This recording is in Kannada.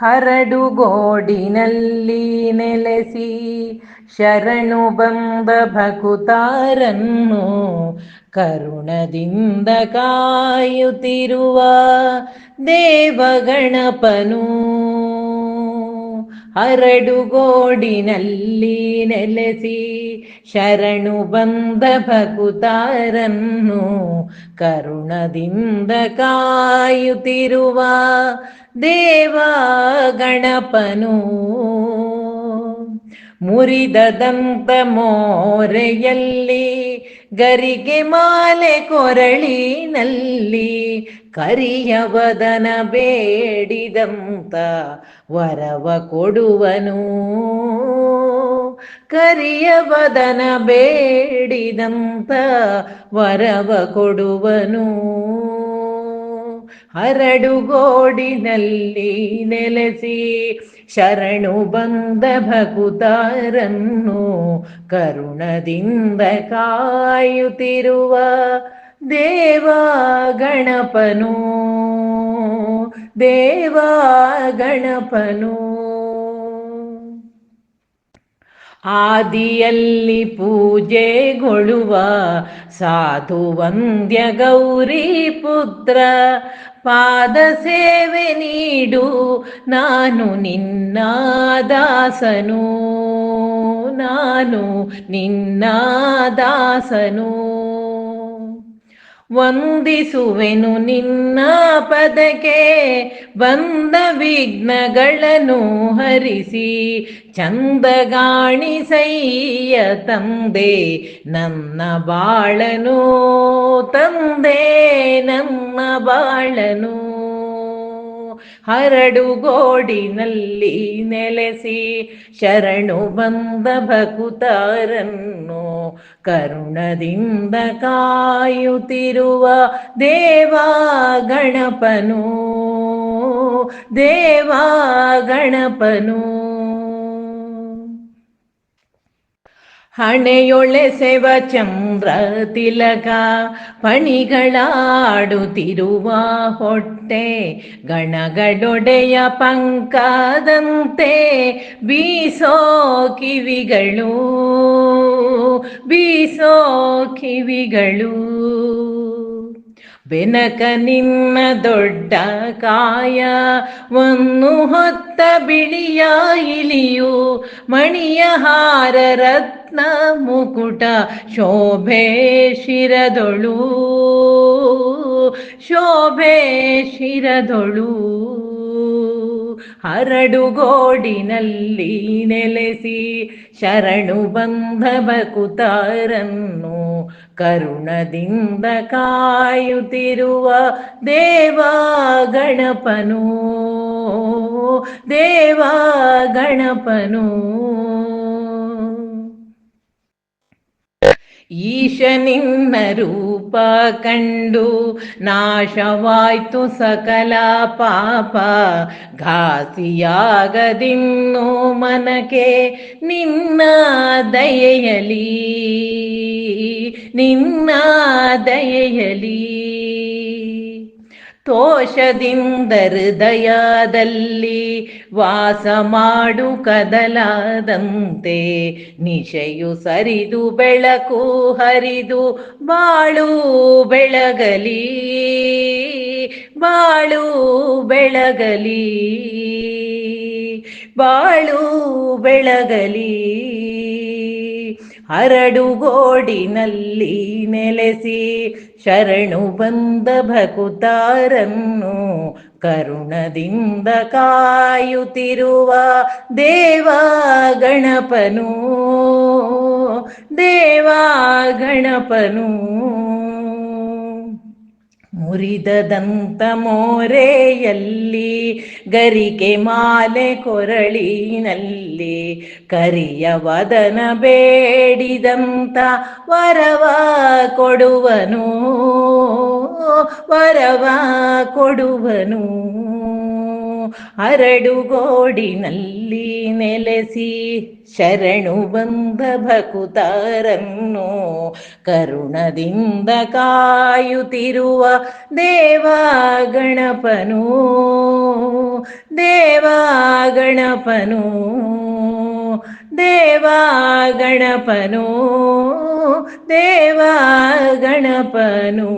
ಹರಡುಗೋಡಿನಲ್ಲಿ ನೆಲೆಸಿ ಶರಣು ಬಂದ ಭಕುತಾರನ್ನು ಕರುಣದಿಂದ ಕಾಯುತ್ತಿರುವ ದೇವಗಣಪನು. ಹರಡುಗೋಡಿನಲ್ಲಿ ನೆಲೆಸಿ ಶರಣು ಬಂದ ಭಕುತಾರನ್ನು ಕರುಣದಿಂದ ಕಾಯುತ್ತಿರುವ ದೇವ ಗಣಪನು. ಮುರಿದ ದಂತ ಮೋರೆಯಲ್ಲಿ, ಗರಿಗೆ ಮಾಲೆ ಕೊರಳಿನಲ್ಲಿ ಕರಿಯವದನ ಬೇಡಿದಂತ ವರವ ಕೊಡುವನು. ಕರಿಯವದನ ಬೇಡಿದಂತ ವರವ ಕೊಡುವನು. ಹರಡುಗೋಡಿನಲ್ಲಿ ನೆಲೆಸಿ ಶರಣು ಬಂದ ಭಕುತಾರನ್ನು ಕರುಣದಿಂದ ಕಾಯುತ್ತಿರುವ ದೇವ ಗಣಪನು ದೇವ ಗಣಪನು. ಆದಿಯಲ್ಲಿ ಪೂಜೆಗೊಳ್ಳುವ ಸಾಧು ವಂದ್ಯ ಗೌರಿ ಪುತ್ರ, ಪಾದ ಸೇವೆ ನೀಡು ನಾನು ನಿನ್ನ ದಾಸನು, ನಾನು ನಿನ್ನ ದಾಸನು. ವಂದಿಸುವೆನು ನಿನ್ನ ಪದಕ್ಕೆ. ಬಂದ ವಿಘ್ನಗಳನ್ನು ಹರಿಸಿ ಚಂದಗಾಣಿಸಯ್ಯ ತಂದೆ ನನ್ನ ಬಾಳನು ತಂದೆ ನನ್ನ ಬಾಳನು. ಹರಡುಗೋಡಿನಲ್ಲಿ ನೆಲೆಸಿ ಶರಣು ಬಂದ ಭಕುತಾರನ್ನು ಕರುಣದಿಂದ ಕಾಯುತ್ತಿರುವ ದೇವ ಗಣಪನು ದೇವ ಗಣಪನು. ಹಣೆಯೊಳೆಸೆವ ಚಂದ್ರ ತಿಲಕ ಪಣಿಗಳಾಡುತ್ತಿರುವ ಹೊಟ್ಟೆ ಗಣಗಳೊಡೆಯ ಪಂಕದಂತೆ ಬೀಸೋ ಕಿವಿಗಳು ಬೀಸೋ ಕಿವಿಗಳು. ಬೆನಕ ನಿನ್ನ ದೊಡ್ಡ ಕಾಯ ಒಂದು ಹೊತ್ತ ಬಿಳಿಯ ಇಲಿಯು, ಮಣಿಯ ಹಾರ ರತ್ನ ಮುಕುಟ ಶೋಭೆ ಶಿರದೊಳು. ಶೋಭೆ ಶಿರದೊಳು. ಹರಡುಗೋಡಿನಲ್ಲಿ ನೆಲೆಸಿ, ಶರಣು ಬಂಧ ಬಕುತಾರನ್ನು ಕರುಣದಿಂದ ಕಾಯುತ್ತಿರುವ ದೇವ ಗಣಪನು ದೇವ ಗಣಪನು. ಈಶನಿನ್ನ ರೂಪ ಕಂಡು ನಾಶವಾಯ್ತು ಸಕಲ ಪಾಪ. ಘಾಸಿಯಾಗದಿನ್ನು ಮನಕೆ ನಿನ್ನ ದಯೆಯಲಿ ನಿನ್ನ ದಯೆಯಲಿ. ತೋಷದಿಂದ ಹೃದಯದಲ್ಲಿ ವಾಸ ಮಾಡು ಕದಲಾದಂತೆ ನಿಶೆಯು ಸರಿದು ಬೆಳಕು ಹರಿದು ಬಾಳು ಬೆಳಗಲಿ ಬಾಳು ಬೆಳಗಲಿ ಬಾಳು ಬೆಳಗಲಿ. ಹರಡುಗೋಡಿನಲ್ಲಿ ನೆಲೆಸಿ ಶರಣು ಬಂದ ಭಕುತಾರನ್ನು ಕರುಣದಿಂದ ಕಾಯುತ್ತಿರುವ ದೇವ ಗಣಪನು ದೇವ ಗಣಪನು. ಮುರಿದ ದಂತ ಮೋರೆಯಲ್ಲಿ ಗರಿಕೆ ಮಾಲೆ ಕೊರಳಿನಲ್ಲಿ ಕರಿಯ ವದನ ಬೇಡಿದಂತ ವರವ ಕೊಡುವನು ವರವ ಕೊಡುವನು. ಹರಡುಗೋಡಿನಲ್ಲಿ ನೆಲೆಸಿ ಶರಣು ಬಂದ ಭಕುತಾರನ್ನು ಕರುಣದಿಂದ ಕಾಯುತ್ತಿರುವ ದೇವ ಗಣಪನು ದೇವ ಗಣಪನು ದೇವ ಗಣಪನು ದೇವಾ ಗಣಪನು